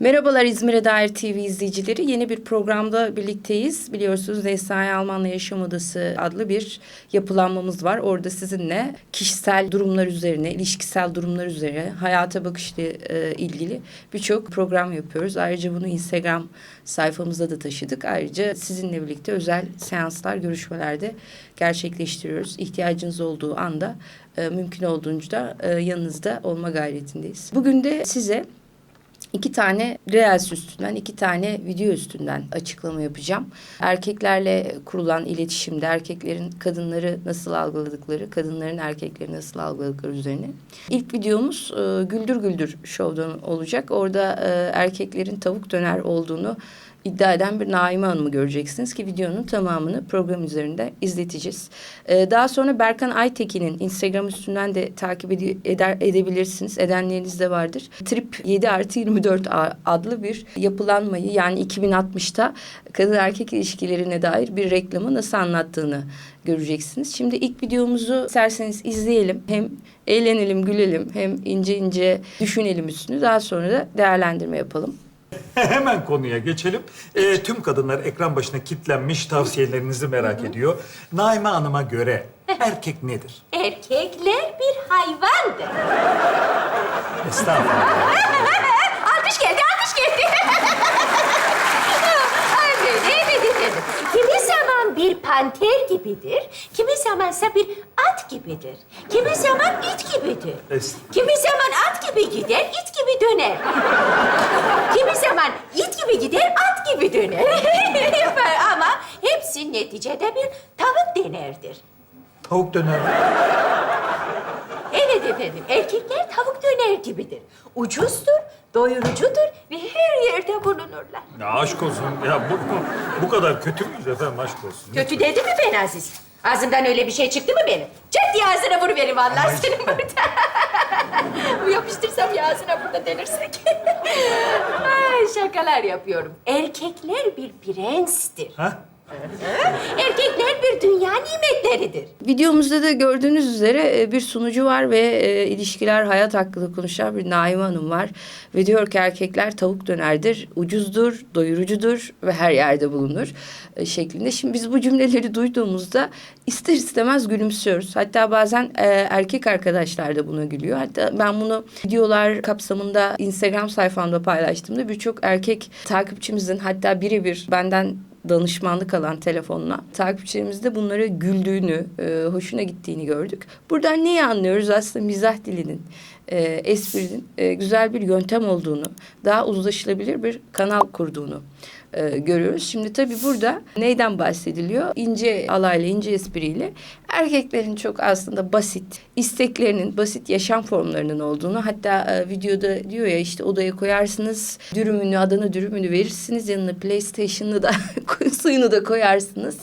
Merhabalar İzmir'e dair TV izleyicileri. Yeni bir programda birlikteyiz. Biliyorsunuz Esnai Almanla Yaşam Odası adlı bir yapılanmamız var. Orada sizinle kişisel durumlar üzerine, ilişkisel durumlar üzerine, hayata bakışla e, ilgili birçok program yapıyoruz. Ayrıca bunu Instagram sayfamıza da taşıdık. Ayrıca sizinle birlikte özel seanslar, görüşmelerde gerçekleştiriyoruz. İhtiyacınız olduğu anda e, mümkün olduğunca da e, yanınızda olma gayretindeyiz. Bugün de size İki tane Reels üstünden, iki tane video üstünden açıklama yapacağım. Erkeklerle kurulan iletişimde erkeklerin kadınları nasıl algıladıkları, kadınların erkekleri nasıl algıladıkları üzerine. İlk videomuz e, Güldür Güldür şovdan olacak. Orada e, erkeklerin tavuk döner olduğunu iddia eden bir Naime Hanım'ı göreceksiniz ki videonun tamamını program üzerinde izleteceğiz. Ee, daha sonra Berkan Aytekin'in Instagram üstünden de takip ede- eder, edebilirsiniz. Edenleriniz de vardır. Trip 7 artı 24 a- adlı bir yapılanmayı yani 2060'ta kadın erkek ilişkilerine dair bir reklamı nasıl anlattığını göreceksiniz. Şimdi ilk videomuzu isterseniz izleyelim. Hem eğlenelim, gülelim hem ince ince düşünelim üstünü. Daha sonra da değerlendirme yapalım. Hemen konuya geçelim. Ee, tüm kadınlar ekran başına kilitlenmiş tavsiyelerinizi merak ediyor. Naime Hanım'a göre erkek nedir? Erkekler bir hayvandır. Estağfurullah. Alkış geldi, alkış geldi. evet, evet. Kimi zaman bir panter gibidir, kimi zamansa bir at gibidir. Kimi zaman it gibidir. Es- Kimi zaman at gibi gider, it gibi döner. Kimi zaman it gibi gider, at gibi döner. Ama hepsi neticede bir tavuk denerdir. Tavuk döner. Evet efendim, erkekler tavuk döner gibidir. Ucuzdur, doyurucudur ve her yerde bulunurlar. Ya aşk olsun. Ya bu, bu, bu kadar kötü müyüz efendim aşk olsun. Kötü dedi mi ben Aziz? Ağzımdan öyle bir şey çıktı mı benim? Çat diye ağzına vuruverim Allah Ay. senin burada. Bu Yapıştırsam ya ağzına burada delirsek. Ay, şakalar yapıyorum. Erkekler bir prenstir. Ha? Erkekler bir dünya nimetleridir. Videomuzda da gördüğünüz üzere e, bir sunucu var ve e, ilişkiler hayat hakkında konuşan bir Naime Hanım var. Ve diyor ki erkekler tavuk dönerdir, ucuzdur, doyurucudur ve her yerde bulunur e, şeklinde. Şimdi biz bu cümleleri duyduğumuzda ister istemez gülümsüyoruz. Hatta bazen erkek arkadaşlar da buna gülüyor. Hatta ben bunu videolar kapsamında Instagram sayfamda paylaştığımda birçok erkek takipçimizin hatta birebir benden danışmanlık alan telefonla takipçilerimizde bunlara güldüğünü, e, hoşuna gittiğini gördük. Buradan neyi anlıyoruz? Aslında mizah dilinin, e, esprinin e, güzel bir yöntem olduğunu, daha uzlaşılabilir bir kanal kurduğunu e, görüyoruz. Şimdi tabii burada neyden bahsediliyor? İnce alayla, ince espriyle erkeklerin çok aslında basit, isteklerinin, basit yaşam formlarının olduğunu hatta e, videoda diyor ya işte odaya koyarsınız, dürümünü, Adana dürümünü verirsiniz, yanına PlayStation'ını da suyunu da koyarsınız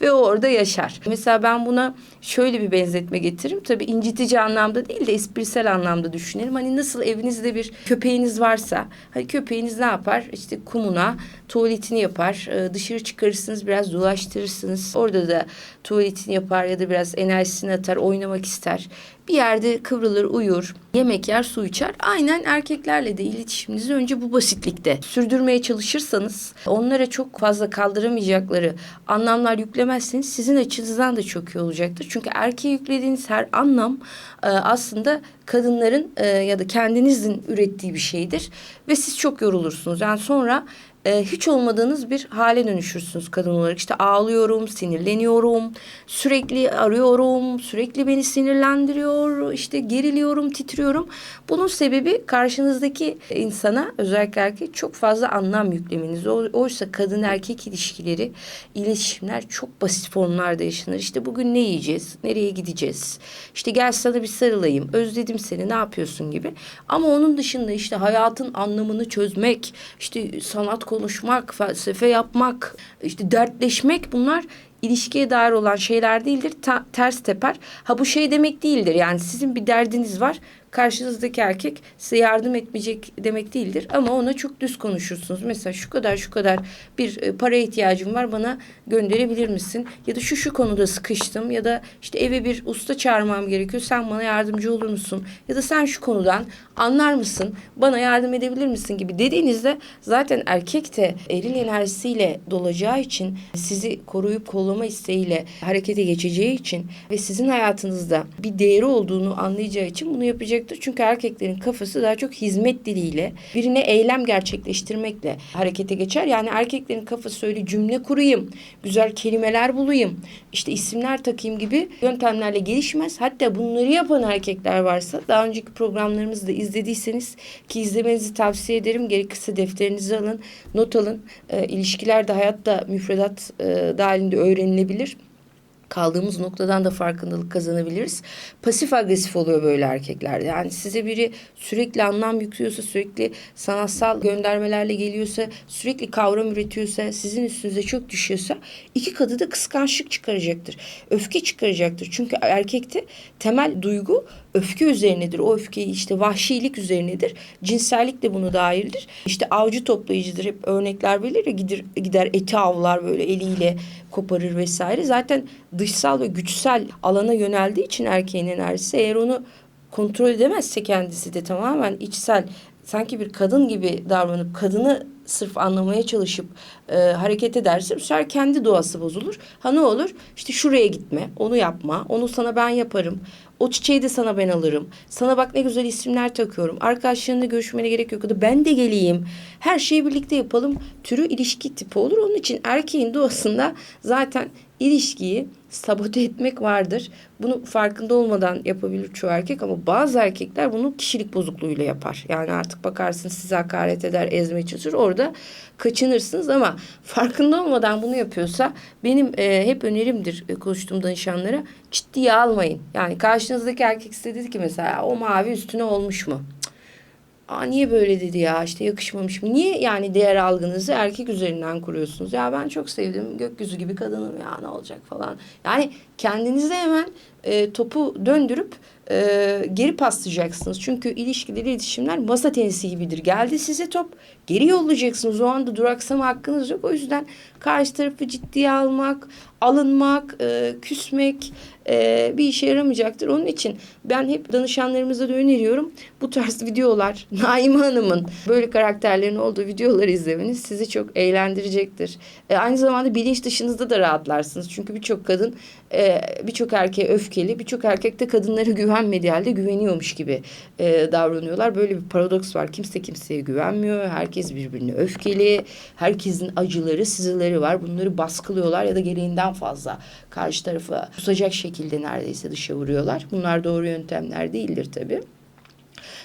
ve o orada yaşar. Mesela ben buna şöyle bir benzetme getiririm. Tabii incitici anlamda değil de esprisel anlamda düşünelim. Hani nasıl evinizde bir köpeğiniz varsa, hani köpeğiniz ne yapar? İşte kumuna tuvaletini yapar. Ee, dışarı çıkarırsınız, biraz dolaştırırsınız. Orada da tuvaletini yapar ya da biraz enerjisini atar, oynamak ister. Bir yerde kıvrılır, uyur, yemek yer, su içer. Aynen erkeklerle de iletişiminizi önce bu basitlikte sürdürmeye çalışırsanız, onlara çok fazla kaldıramayacakları anlamlar yüklemezseniz sizin açınızdan da çok iyi olacaktır. Çünkü erkeğe yüklediğiniz her anlam e, aslında kadınların e, ya da kendinizin ürettiği bir şeydir ve siz çok yorulursunuz. Yani sonra e, hiç olmadığınız bir hale dönüşürsünüz kadın olarak. İşte ağlıyorum, sinirleniyorum, sürekli arıyorum, sürekli beni sinirlendiriyor, işte geriliyorum, titriyorum. Bunun sebebi karşınızdaki insana özellikle erkek çok fazla anlam yüklemeniz. Oysa kadın erkek ilişkileri, iletişimler çok basit formlarda yaşanır. İşte bugün ne yiyeceğiz, nereye gideceğiz, işte gel sana bir sarılayım, özledim seni, ne yapıyorsun gibi. Ama onun dışında işte hayatın anlamını çözmek, işte sanat konuşmak, felsefe yapmak, işte dertleşmek bunlar ilişkiye dair olan şeyler değildir. Ta- ters teper. Ha bu şey demek değildir. Yani sizin bir derdiniz var. Karşınızdaki erkek size yardım etmeyecek demek değildir. Ama ona çok düz konuşursunuz. Mesela şu kadar şu kadar bir e, para ihtiyacım var bana gönderebilir misin? Ya da şu şu konuda sıkıştım ya da işte eve bir usta çağırmam gerekiyor. Sen bana yardımcı olur musun? Ya da sen şu konudan anlar mısın? Bana yardım edebilir misin gibi dediğinizde zaten erkek de eril enerjisiyle dolacağı için sizi koruyup kollama isteğiyle harekete geçeceği için ve sizin hayatınızda bir değeri olduğunu anlayacağı için bunu yapacaktır. Çünkü erkeklerin kafası daha çok hizmet diliyle, birine eylem gerçekleştirmekle harekete geçer. Yani erkeklerin kafası öyle cümle kurayım, güzel kelimeler bulayım, işte isimler takayım gibi yöntemlerle gelişmez. Hatta bunları yapan erkekler varsa daha önceki programlarımızı da izlediyseniz ki izlemenizi tavsiye ederim. Gerekirse defterinizi alın, not alın. E, ilişkiler de hayatta müfredat e, dahilinde öğrenilebilir kaldığımız noktadan da farkındalık kazanabiliriz. Pasif agresif oluyor böyle erkeklerde. Yani size biri sürekli anlam yüklüyorsa, sürekli sanatsal göndermelerle geliyorsa, sürekli kavram üretiyorsa, sizin üstünüze çok düşüyorsa iki kadı da kıskançlık çıkaracaktır. Öfke çıkaracaktır. Çünkü erkekte temel duygu öfke üzerinedir. O öfkeyi işte vahşilik üzerinedir. Cinsellik de bunu dahildir. İşte avcı toplayıcıdır. Hep örnekler verir ya gider, gider eti avlar böyle eliyle koparır vesaire. Zaten dışsal ve güçsel alana yöneldiği için erkeğin enerjisi eğer onu kontrol edemezse kendisi de tamamen içsel sanki bir kadın gibi davranıp kadını sırf anlamaya çalışıp e, hareket ederse bu sefer kendi doğası bozulur. Ha ne olur? İşte şuraya gitme, onu yapma, onu sana ben yaparım. O çiçeği de sana ben alırım. Sana bak ne güzel isimler takıyorum. Arkadaşlarınla görüşmene gerek yok. Da ben de geleyim. Her şeyi birlikte yapalım. Türü ilişki tipi olur. Onun için erkeğin doğasında zaten ilişkiyi sabote etmek vardır. Bunu farkında olmadan yapabilir çoğu erkek ama bazı erkekler bunu kişilik bozukluğuyla yapar. Yani artık bakarsın size hakaret eder, ezmeye çalışır. Orada kaçınırsınız ama farkında olmadan bunu yapıyorsa benim e, hep önerimdir e, konuştuğum danışanlara ciddiye almayın. Yani karşınızdaki erkek size dedi ki mesela o mavi üstüne olmuş mu? Aa, niye böyle dedi ya işte yakışmamış mı? Niye yani değer algınızı erkek üzerinden kuruyorsunuz? Ya ben çok sevdim gökyüzü gibi kadınım ya ne olacak falan. Yani kendinize hemen e, topu döndürüp e, geri paslayacaksınız. Çünkü ilişkiler, iletişimler masa tenisi gibidir. Geldi size top geri yollayacaksınız. O anda duraksama hakkınız yok. O yüzden karşı tarafı ciddiye almak, alınmak, e, küsmek e, bir işe yaramayacaktır. Onun için ben hep danışanlarımıza da öneriyorum. Bu tarz videolar, Naime Hanım'ın böyle karakterlerin olduğu videoları izlemeniz sizi çok eğlendirecektir. E, aynı zamanda bilinç dışınızda da rahatlarsınız. Çünkü birçok kadın, e, birçok erkeğe öfkeli, birçok erkek de kadınlara güvenmediği halde güveniyormuş gibi e, davranıyorlar. Böyle bir paradoks var. Kimse kimseye güvenmiyor. Herkes birbirine öfkeli. Herkesin acıları, sızıları var. Bunları baskılıyorlar ya da gereğinden fazla karşı tarafa susacak şekilde neredeyse dışa vuruyorlar. Bunlar doğru yöntemler değildir tabii.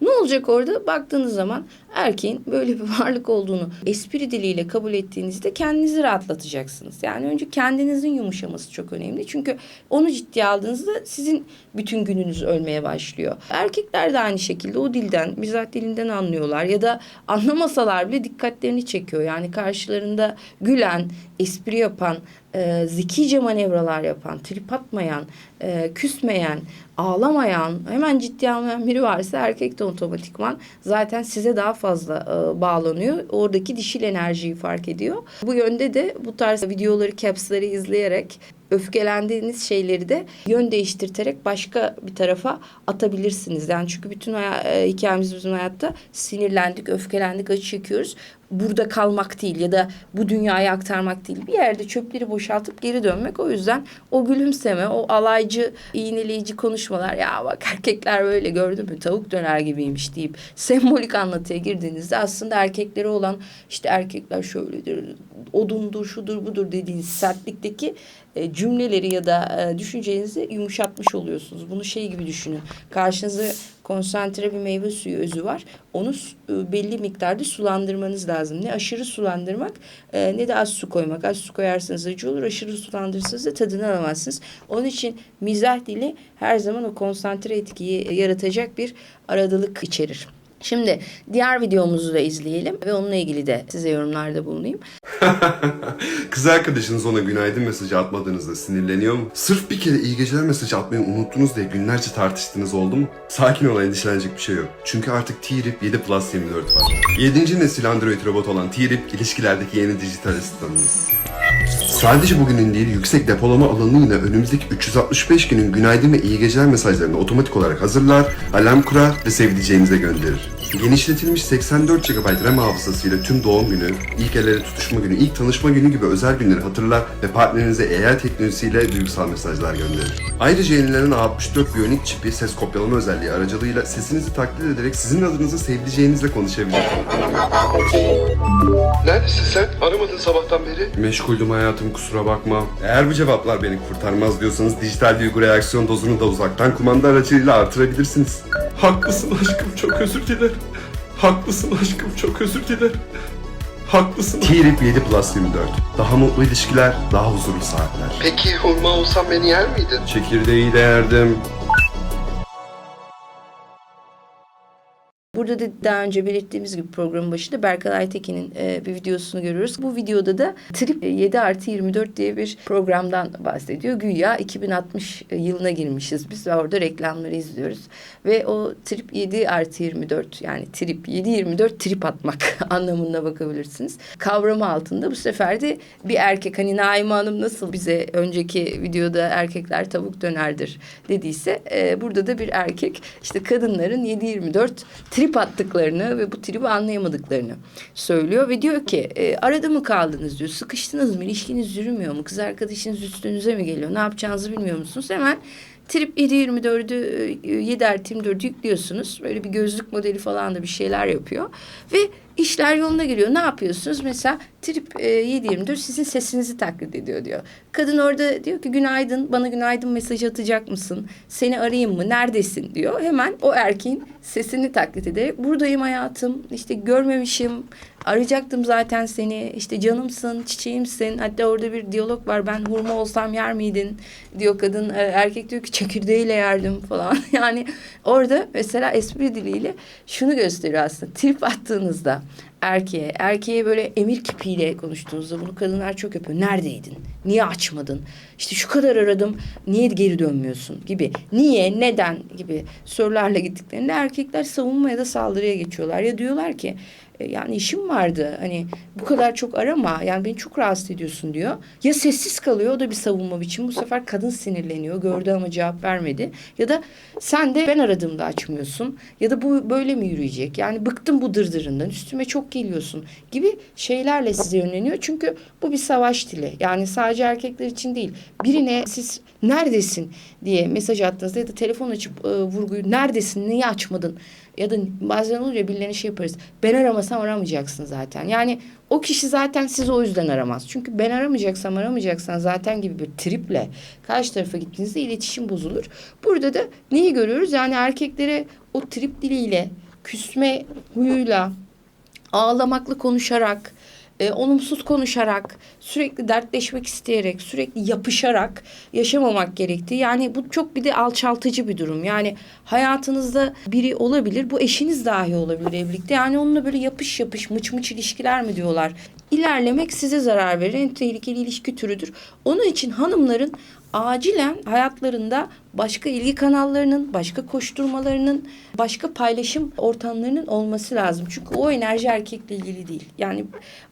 Ne olacak orada? Baktığınız zaman erkeğin böyle bir varlık olduğunu espri diliyle kabul ettiğinizde kendinizi rahatlatacaksınız. Yani önce kendinizin yumuşaması çok önemli. Çünkü onu ciddiye aldığınızda sizin bütün gününüz ölmeye başlıyor. Erkekler de aynı şekilde o dilden, bizzat dilinden anlıyorlar ya da anlamasalar bile dikkatlerini çekiyor. Yani karşılarında gülen, espri yapan, e, zekice manevralar yapan, trip atmayan, e, küsmeyen, ağlamayan, hemen ciddiye almayan biri varsa erkek de otomatikman zaten size daha fazla e, bağlanıyor. Oradaki dişil enerjiyi fark ediyor. Bu yönde de bu tarz videoları, caps'ları izleyerek öfkelendiğiniz şeyleri de yön değiştirterek başka bir tarafa atabilirsiniz. Yani çünkü bütün haya- e, hikayemiz bizim hayatta sinirlendik, öfkelendik, acı çekiyoruz. Burada kalmak değil ya da bu dünyaya aktarmak değil. Bir yerde çöpleri boşaltıp geri dönmek. O yüzden o gülümseme, o alaycı, iğneleyici konuşmalar ya bak erkekler böyle gördün mü tavuk döner gibiymiş deyip sembolik anlatıya girdiğinizde aslında erkeklere olan işte erkekler şöyledir, odundur, şudur budur dediğiniz sertlikteki e, cümleleri ya da e, düşüncenizi yumuşatmış oluyorsunuz. Bunu şey gibi düşünün. Karşınızda konsantre bir meyve suyu özü var. Onu e, belli miktarda sulandırmanız lazım. Ne aşırı sulandırmak ne de az su koymak. Az su koyarsanız acı olur. Aşırı sulandırırsanız da tadını alamazsınız. Onun için mizah dili her zaman o konsantre etkiyi yaratacak bir aradalık içerir. Şimdi diğer videomuzu da izleyelim ve onunla ilgili de size yorumlarda bulunayım. Kız arkadaşınız ona günaydın mesajı atmadığınızda sinirleniyor mu? Sırf bir kere iyi geceler mesajı atmayı unuttunuz diye günlerce tartıştığınız oldu mu? Sakin ol endişelenecek bir şey yok. Çünkü artık T-Rip 7 Plus 24 var. 7. nesil Android robot olan T-Rip ilişkilerdeki yeni dijital asistanınız. Sadece bugünün değil, yüksek depolama alanıyla önümüzdeki 365 günün günaydın ve iyi geceler mesajlarını otomatik olarak hazırlar, alarm kurar ve sevdiceğinize gönderir. Genişletilmiş 84 GB RAM hafızasıyla tüm doğum günü, ilk el ele tutuşma günü, ilk tanışma günü gibi özel günleri hatırlar ve partnerinize AI teknolojisiyle duygusal mesajlar gönderir. Ayrıca yenilenen A64 Bionic çipi ses kopyalama özelliği aracılığıyla sesinizi taklit ederek sizin adınızı sevdiceğinizle konuşabilir. Neredesin sen? Aramadın sabahtan beri. Meşguldüm hayatım kusura bakma. Eğer bu cevaplar beni kurtarmaz diyorsanız dijital duygu reaksiyon dozunu da uzaktan kumanda aracılığıyla artırabilirsiniz. Haklısın aşkım çok özür dilerim. Haklısın aşkım çok özür dilerim. Haklısın. T-Rip 7 Plus 24. Daha mutlu ilişkiler, daha huzurlu saatler. Peki hurma olsam beni yer miydin? Çekirdeği de Burada da daha önce belirttiğimiz gibi programın başında Berkay Aytekin'in e, bir videosunu görüyoruz. Bu videoda da Trip 7 artı 24 diye bir programdan bahsediyor. Güya 2060 yılına girmişiz biz ve orada reklamları izliyoruz. Ve o Trip 7 artı 24 yani Trip 7-24 trip atmak anlamına bakabilirsiniz. Kavramı altında bu sefer de bir erkek hani Naime Hanım nasıl bize önceki videoda erkekler tavuk dönerdir dediyse e, burada da bir erkek işte kadınların 7-24 trip attıklarını ve bu tribi anlayamadıklarını söylüyor ve diyor ki e, arada mı kaldınız? diyor. Sıkıştınız mı? İlişkiniz yürümüyor mu? Kız arkadaşınız üstünüze mi geliyor? Ne yapacağınızı bilmiyor musunuz? Hemen Trip 724'ü 7 artı 24'ü yüklüyorsunuz. Böyle bir gözlük modeli falan da bir şeyler yapıyor. Ve işler yoluna giriyor. Ne yapıyorsunuz? Mesela Trip e, 724 sizin sesinizi taklit ediyor diyor. Kadın orada diyor ki günaydın bana günaydın mesajı atacak mısın? Seni arayayım mı? Neredesin diyor. Hemen o erkeğin sesini taklit ederek buradayım hayatım. işte görmemişim. Arayacaktım zaten seni. işte canımsın, çiçeğimsin. Hatta orada bir diyalog var. Ben hurma olsam yer miydin? Diyor kadın. E, Erkek diyor ki çekirdeğiyle yerdim falan. yani orada mesela espri diliyle şunu gösteriyor aslında. Trip attığınızda erkeğe, erkeğe böyle emir kipiyle konuştuğunuzda bunu kadınlar çok yapıyor. Neredeydin? Niye açmadın? İşte şu kadar aradım. Niye geri dönmüyorsun? Gibi. Niye? Neden? Gibi sorularla gittiklerinde erkekler savunma ya da saldırıya geçiyorlar. Ya diyorlar ki "E, yani işim vardı. Hani bu kadar çok arama. Yani beni çok rahatsız ediyorsun diyor. Ya sessiz kalıyor. O da bir savunma biçimi. Bu sefer kadın sinirleniyor. Gördü ama cevap vermedi. Ya da sen de ben aradığımda açmıyorsun. Ya da bu böyle mi yürüyecek? Yani bıktım bu dırdırından. Üstüme çok geliyorsun gibi şeylerle size yönleniyor. Çünkü bu bir savaş dili. Yani sadece erkekler için değil. Birine siz neredesin diye mesaj attığınızda ya da telefon açıp e, vurguyu neredesin niye açmadın ya da bazen olur ya birilerine şey yaparız. Ben aramasam aramayacaksın zaten. Yani o kişi zaten sizi o yüzden aramaz. Çünkü ben aramayacaksam aramayacaksan zaten gibi bir triple karşı tarafa gittiğinizde iletişim bozulur. Burada da neyi görüyoruz? Yani erkeklere o trip diliyle, küsme huyuyla, ağlamaklı konuşarak, e, olumsuz konuşarak, sürekli dertleşmek isteyerek, sürekli yapışarak yaşamamak gerektiği. Yani bu çok bir de alçaltıcı bir durum. Yani hayatınızda biri olabilir, bu eşiniz dahi olabilir evlilikte. Yani onunla böyle yapış yapış, mıç mıç ilişkiler mi diyorlar. İlerlemek size zarar verir. En tehlikeli ilişki türüdür. Onun için hanımların acilen hayatlarında başka ilgi kanallarının, başka koşturmalarının, başka paylaşım ortamlarının olması lazım. Çünkü o enerji erkekle ilgili değil. Yani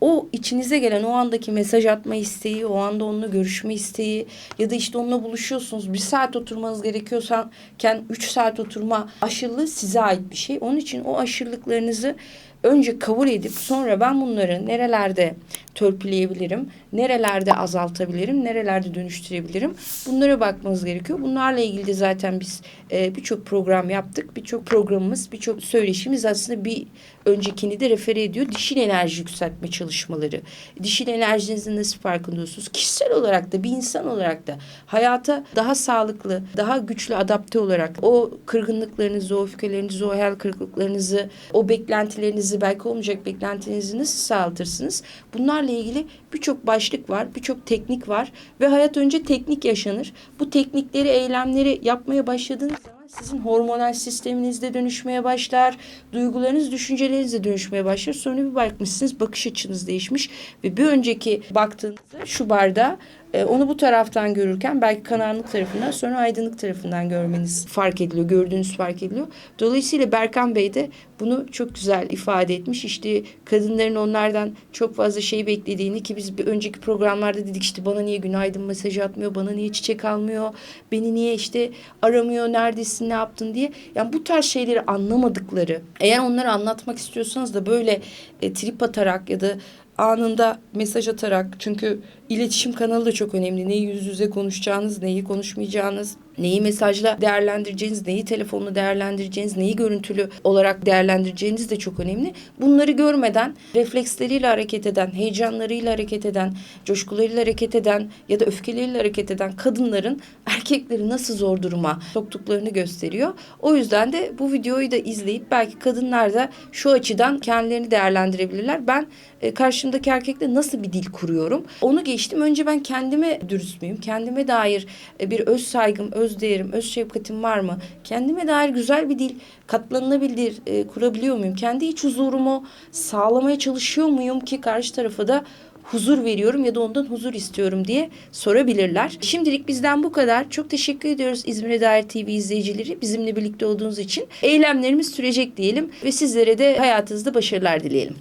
o içinize gelen o andaki mesaj atma isteği, o anda onunla görüşme isteği ya da işte onunla buluşuyorsunuz. Bir saat oturmanız gerekiyorken üç saat oturma aşırılığı size ait bir şey. Onun için o aşırılıklarınızı önce kabul edip sonra ben bunları nerelerde törpüleyebilirim, nerelerde azaltabilirim, nerelerde dönüştürebilirim bunlara bakmanız gerekiyor. Bunlarla ilgili de zaten biz e, birçok program yaptık. Birçok programımız, birçok söyleşimiz aslında bir öncekini de refere ediyor. Dişil enerji yükseltme çalışmaları. Dişil enerjinizin nasıl farkındasınız? Kişisel olarak da bir insan olarak da hayata daha sağlıklı, daha güçlü adapte olarak o kırgınlıklarınızı, o öfkelerinizi, o hayal kırıklıklarınızı, o beklentilerinizi, belki olmayacak beklentilerinizi nasıl sağlatırsınız? Bunlarla ilgili birçok başlık var, birçok teknik var ve hayat önce teknik yaşanır. Bu teknikleri, eylemleri yapmaya başladığınız zaman Sizin hormonal sisteminiz de dönüşmeye başlar. Duygularınız, düşünceleriniz de dönüşmeye başlar. Sonra bir bakmışsınız bakış açınız değişmiş. Ve bir önceki baktığınızda şu barda e, onu bu taraftan görürken belki karanlık tarafından sonra aydınlık tarafından görmeniz fark ediliyor. Gördüğünüz fark ediliyor. Dolayısıyla Berkan Bey de bunu çok güzel ifade etmiş. İşte kadınların onlardan çok fazla şey beklediğini ki biz bir önceki programlarda dedik işte bana niye günaydın mesajı atmıyor, bana niye çiçek almıyor, beni niye işte aramıyor, neredesin, ne yaptın diye. Yani bu tarz şeyleri anlamadıkları, eğer onları anlatmak istiyorsanız da böyle e, trip atarak ya da anında mesaj atarak çünkü iletişim kanalı da çok önemli. Neyi yüz yüze konuşacağınız, neyi konuşmayacağınız, neyi mesajla değerlendireceğiniz, neyi telefonla değerlendireceğiniz, neyi görüntülü olarak değerlendireceğiniz de çok önemli. Bunları görmeden refleksleriyle hareket eden, heyecanlarıyla hareket eden, coşkularıyla hareket eden ya da öfkeleriyle hareket eden kadınların erkekleri nasıl zor duruma soktuklarını gösteriyor. O yüzden de bu videoyu da izleyip belki kadınlar da şu açıdan kendilerini değerlendirebilirler. Ben e, karşımdaki erkekle nasıl bir dil kuruyorum? Onu geçtim. Önce ben kendime dürüst müyüm? Kendime dair e, bir öz saygım, öz değerim, öz şefkatim var mı? Kendime dair güzel bir dil, katlanılabilir e, kurabiliyor muyum? Kendi iç huzurumu sağlamaya çalışıyor muyum ki karşı tarafa da huzur veriyorum ya da ondan huzur istiyorum diye sorabilirler. Şimdilik bizden bu kadar. Çok teşekkür ediyoruz İzmir'e dair TV izleyicileri. Bizimle birlikte olduğunuz için. Eylemlerimiz sürecek diyelim ve sizlere de hayatınızda başarılar dileyelim.